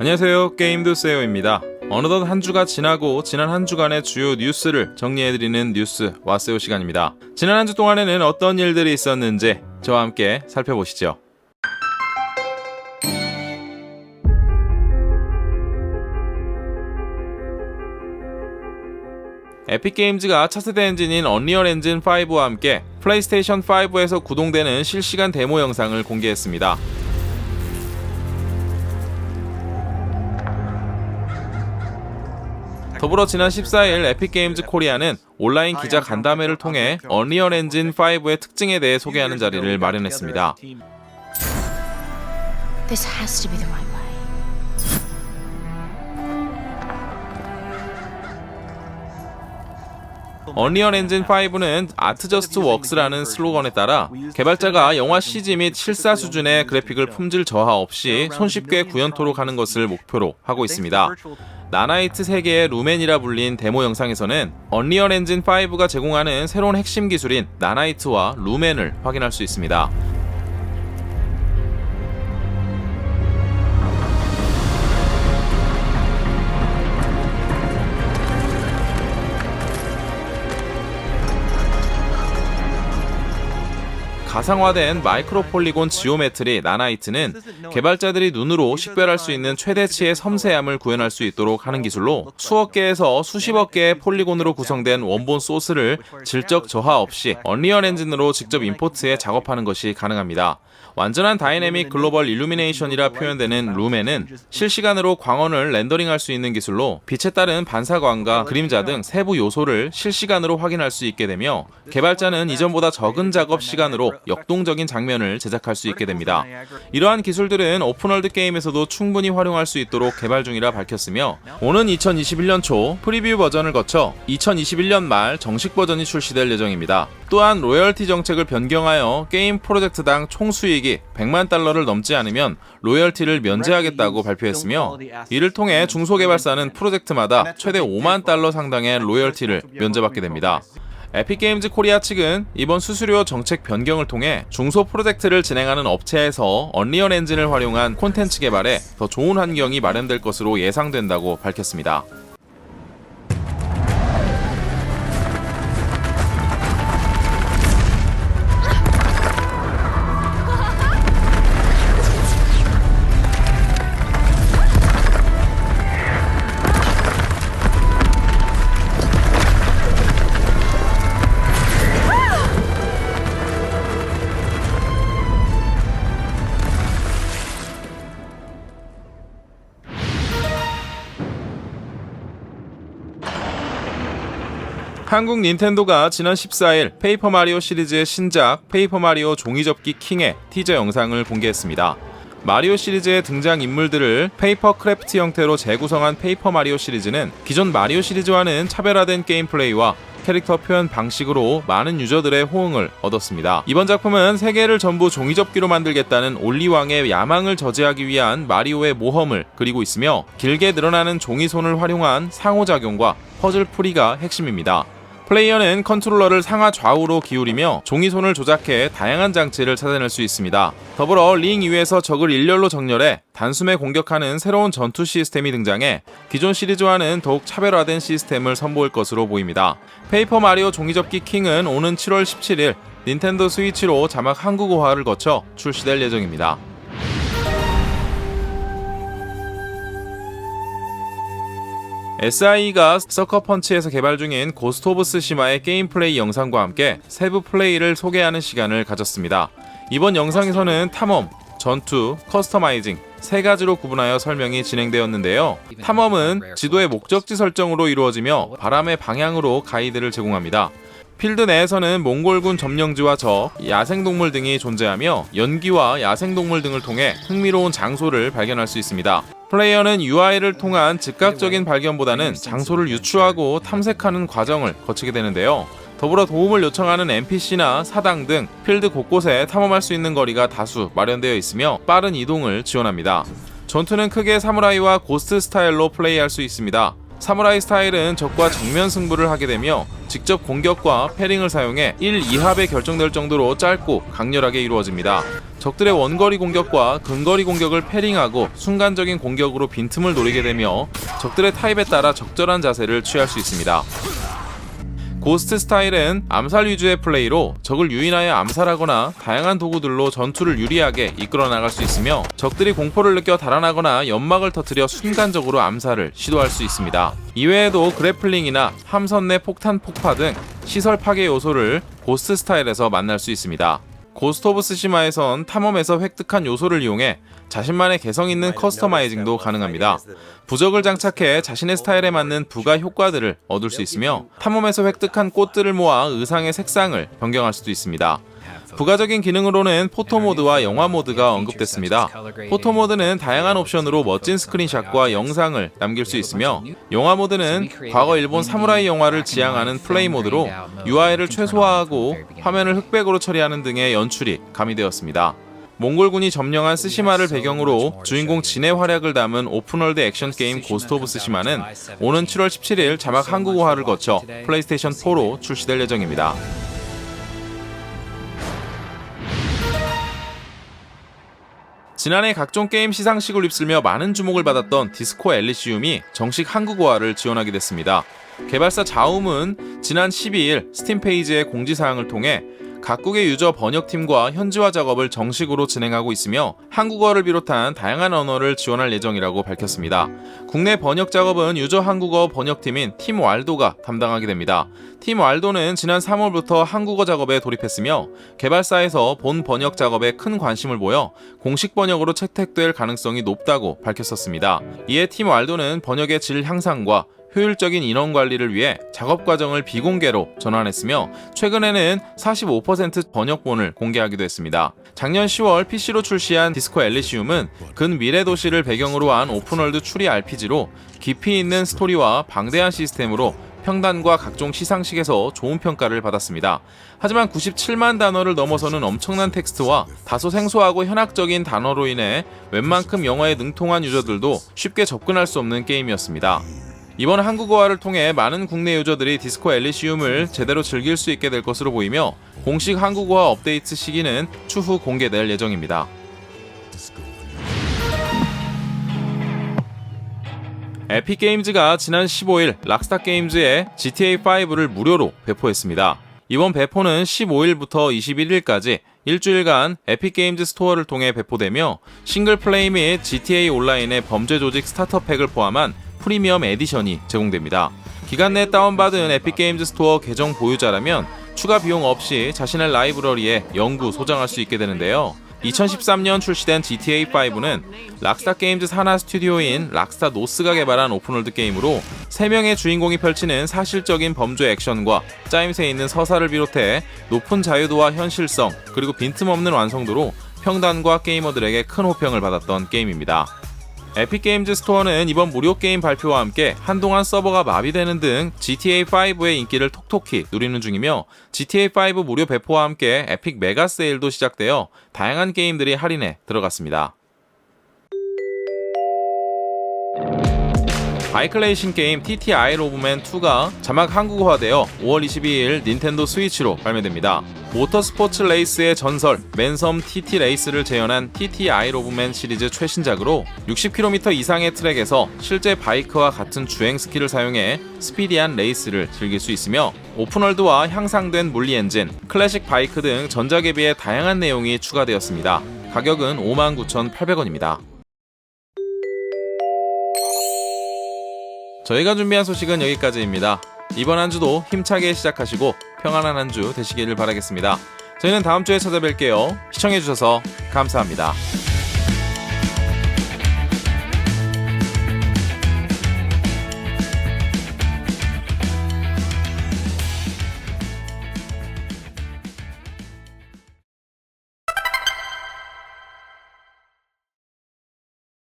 안녕하세요. 게임도 세요입니다. 어느덧 한 주가 지나고 지난 한 주간의 주요 뉴스를 정리해드리는 뉴스 와세요 시간입니다. 지난 한 주 동안에는 어떤 일들이 있었는지 저와 함께 살펴보시죠. 에픽게임즈가 차세대 엔진인 언리얼 엔진 5와 함께 플레이스테이션 5에서 구동되는 실시간 데모 영상을 공개했습니다. 더불어 지난 14일 에픽게임즈 코리아는 온라인 기자 간담회를 통해 언리얼 엔진 5의 특징에 대해 소개하는 자리를 마련했습니다. 언리얼 엔진 5는 아트 저스트 웍스라는 슬로건에 따라 개발자가 영화 CG 및 실사 수준의 그래픽을 품질 저하 없이 손쉽게 구현토록 하는 것을 목표로 하고 있습니다. 나나이트 세계의 루멘이라 불린 데모 영상에서는 언리얼 엔진 5가 제공하는 새로운 핵심 기술인 나나이트와 루멘을 확인할 수 있습니다. 가상화된 마이크로 폴리곤 지오메트리 나나이트는 개발자들이 눈으로 식별할 수 있는 최대치의 섬세함을 구현할 수 있도록 하는 기술로 수억 개에서 수십억 개의 폴리곤으로 구성된 원본 소스를 질적 저하 없이 언리얼 엔진으로 직접 임포트해 작업하는 것이 가능합니다. 완전한 다이내믹 글로벌 일루미네이션이라 표현되는 룸에는 실시간으로 광원을 렌더링할 수 있는 기술로 빛에 따른 반사광과 그림자 등 세부 요소를 실시간으로 확인할 수 있게 되며 개발자는 이전보다 적은 작업 시간으로 역동적인 장면을 제작할 수 있게 됩니다. 이러한 기술들은 오픈월드 게임에서도 충분히 활용할 수 있도록 개발 중이라 밝혔으며 오는 2021년 초 프리뷰 버전을 거쳐 2021년 말 정식 버전이 출시될 예정입니다. 또한 로열티 정책을 변경하여 게임 프로젝트당 총 수익이 100만 달러를 넘지 않으면 로열티를 면제하겠다고 발표했으며 이를 통해 중소개발사는 프로젝트마다 최대 5만 달러 상당의 로열티를 면제받게 됩니다. 에픽게임즈 코리아 측은 이번 수수료 정책 변경을 통해 중소 프로젝트를 진행하는 업체에서 언리얼 엔진을 활용한 콘텐츠 개발에 더 좋은 환경이 마련될 것으로 예상된다고 밝혔습니다. 한국 닌텐도가 지난 14일 페이퍼 마리오 시리즈의 신작 페이퍼 마리오 종이접기 킹의 티저 영상을 공개했습니다. 마리오 시리즈의 등장 인물들을 페이퍼 크래프트 형태로 재구성한 페이퍼 마리오 시리즈는 기존 마리오 시리즈와는 차별화된 게임 플레이와 캐릭터 표현 방식으로 많은 유저들의 호응을 얻었습니다. 이번 작품은 세계를 전부 종이접기로 만들겠다는 올리왕의 야망을 저지하기 위한 마리오의 모험을 그리고 있으며 길게 늘어나는 종이손을 활용한 상호작용과 퍼즐 풀이가 핵심입니다. 플레이어는 컨트롤러를 상하 좌우로 기울이며 종이손을 조작해 다양한 장치를 찾아낼 수 있습니다. 더불어 링 위에서 적을 일렬로 정렬해 단숨에 공격하는 새로운 전투 시스템이 등장해 기존 시리즈와는 더욱 차별화된 시스템을 선보일 것으로 보입니다. 페이퍼 마리오 종이접기 킹은 오는 7월 17일 닌텐도 스위치로 자막 한국어화를 거쳐 출시될 예정입니다. SIE가 서커펀치에서 개발 중인 고스트 오브 스시마의 게임 플레이 영상과 함께 세부 플레이를 소개하는 시간을 가졌습니다. 이번 영상에서는 탐험, 전투, 커스터마이징 세 가지로 구분하여 설명이 진행되었는데요. 탐험은 지도의 목적지 설정으로 이루어지며 바람의 방향으로 가이드를 제공합니다. 필드 내에서는 몽골군 점령지와 적, 야생동물 등이 존재하며 연기와 야생동물 등을 통해 흥미로운 장소를 발견할 수 있습니다. 플레이어는 UI를 통한 즉각적인 발견보다는 장소를 유추하고 탐색하는 과정을 거치게 되는데요. 더불어 도움을 요청하는 NPC나 사당 등 필드 곳곳에 탐험할 수 있는 거리가 다수 마련되어 있으며 빠른 이동을 지원합니다. 전투는 크게 사무라이와 고스트 스타일로 플레이할 수 있습니다. 사무라이 스타일은 적과 정면 승부를 하게 되며 직접 공격과 패링을 사용해 1, 2합에 결정될 정도로 짧고 강렬하게 이루어집니다. 적들의 원거리 공격과 근거리 공격을 패링하고 순간적인 공격으로 빈틈을 노리게 되며 적들의 타입에 따라 적절한 자세를 취할 수 있습니다. 고스트 스타일은 암살 위주의 플레이로 적을 유인하여 암살하거나 다양한 도구들로 전투를 유리하게 이끌어 나갈 수 있으며 적들이 공포를 느껴 달아나거나 연막을 터뜨려 순간적으로 암살을 시도할 수 있습니다. 이외에도 그래플링이나 함선 내 폭탄 폭파 등 시설 파괴 요소를 고스트 스타일에서 만날 수 있습니다. 고스트 오브 스시마에선 탐험에서 획득한 요소를 이용해 자신만의 개성 있는 커스터마이징도 가능합니다. 부적을 장착해 자신의 스타일에 맞는 부가 효과들을 얻을 수 있으며 탐험에서 획득한 꽃들을 모아 의상의 색상을 변경할 수도 있습니다. 부가적인 기능으로는 포토 모드와 영화 모드가 언급됐습니다. 포토 모드는 다양한 옵션으로 멋진 스크린샷과 영상을 남길 수 있으며 영화 모드는 과거 일본 사무라이 영화를 지향하는 플레이 모드로 UI를 최소화하고 화면을 흑백으로 처리하는 등의 연출이 가미되었습니다. 몽골군이 점령한 스시마를 배경으로 주인공 진의 활약을 담은 오픈월드 액션 게임 고스트 오브 스시마는 오는 7월 17일 자막 한국어화를 거쳐 플레이스테이션 4로 출시될 예정입니다. 지난해 각종 게임 시상식을 휩쓸며 많은 주목을 받았던 디스코 엘리시움이 정식 한국어화를 지원하게 됐습니다. 개발사 자움은 지난 12일 스팀 페이지의 공지사항을 통해 각국의 유저 번역팀과 현지화 작업을 정식으로 진행하고 있으며 한국어를 비롯한 다양한 언어를 지원할 예정이라고 밝혔습니다. 국내 번역 작업은 유저 한국어 번역팀인 팀 왈도가 담당하게 됩니다. 팀 왈도는 지난 3월부터 한국어 작업에 돌입했으며 개발사에서 본 번역 작업에 큰 관심을 보여 공식 번역으로 채택될 가능성이 높다고 밝혔었습니다. 이에 팀 왈도는 번역의 질 향상과 효율적인 인원 관리를 위해 작업 과정을 비공개로 전환했으며 최근에는 45% 번역본을 공개하기도 했습니다. 작년 10월 PC로 출시한 디스코 엘리시움은 근 미래 도시를 배경으로 한 오픈월드 추리 RPG로 깊이 있는 스토리와 방대한 시스템으로 평단과 각종 시상식에서 좋은 평가를 받았습니다. 하지만 97만 단어를 넘어서는 엄청난 텍스트와 다소 생소하고 현학적인 단어로 인해 웬만큼 영어에 능통한 유저들도 쉽게 접근할 수 없는 게임이었습니다. 이번 한국어화를 통해 많은 국내 유저들이 디스코 엘리시움을 제대로 즐길 수 있게 될 것으로 보이며 공식 한국어화 업데이트 시기는 추후 공개될 예정입니다. 에픽게임즈가 지난 15일 락스타 게임즈에 GTA5를 무료로 배포했습니다. 이번 배포는 15일부터 21일까지 일주일간 에픽게임즈 스토어를 통해 배포되며 싱글 플레이 및 GTA 온라인의 범죄 조직 스타터팩을 포함한 프리미엄 에디션이 제공됩니다. 기간 내 다운받은 에픽게임즈 스토어 계정 보유자라면 추가 비용 없이 자신의 라이브러리에 영구 소장할 수 있게 되는데요. 2013년 출시된 GTA5는 락스타 게임즈 산하 스튜디오인 락스타 노스가 개발한 오픈월드 게임으로 3명의 주인공이 펼치는 사실적인 범죄 액션과 짜임새 있는 서사를 비롯해 높은 자유도와 현실성 그리고 빈틈없는 완성도로 평단과 게이머들에게 큰 호평을 받았던 게임입니다. 에픽게임즈 스토어는 이번 무료 게임 발표와 함께 한동안 서버가 마비되는 등 GTA5의 인기를 톡톡히 누리는 중이며 GTA5 무료 배포와 함께 에픽 메가 세일도 시작되어 다양한 게임들이 할인에 들어갔습니다. 바이크 레이싱 게임 TTI 로브맨 2가 자막 한국어화되어 5월 22일 닌텐도 스위치로 발매됩니다. 모터스포츠 레이스의 전설 맨섬 TT 레이스를 재현한 TTI 로브맨 시리즈 최신작으로 60km 이상의 트랙에서 실제 바이크와 같은 주행 스킬을 사용해 스피디한 레이스를 즐길 수 있으며 오픈월드와 향상된 물리 엔진, 클래식 바이크 등 전작에 비해 다양한 내용이 추가되었습니다. 가격은 59,800원입니다. 저희가 준비한 소식은 여기까지입니다. 이번 한 주도 힘차게 시작하시고 평안한 한 주 되시기를 바라겠습니다. 저희는 다음 주에 찾아뵐게요. 시청해주셔서 감사합니다.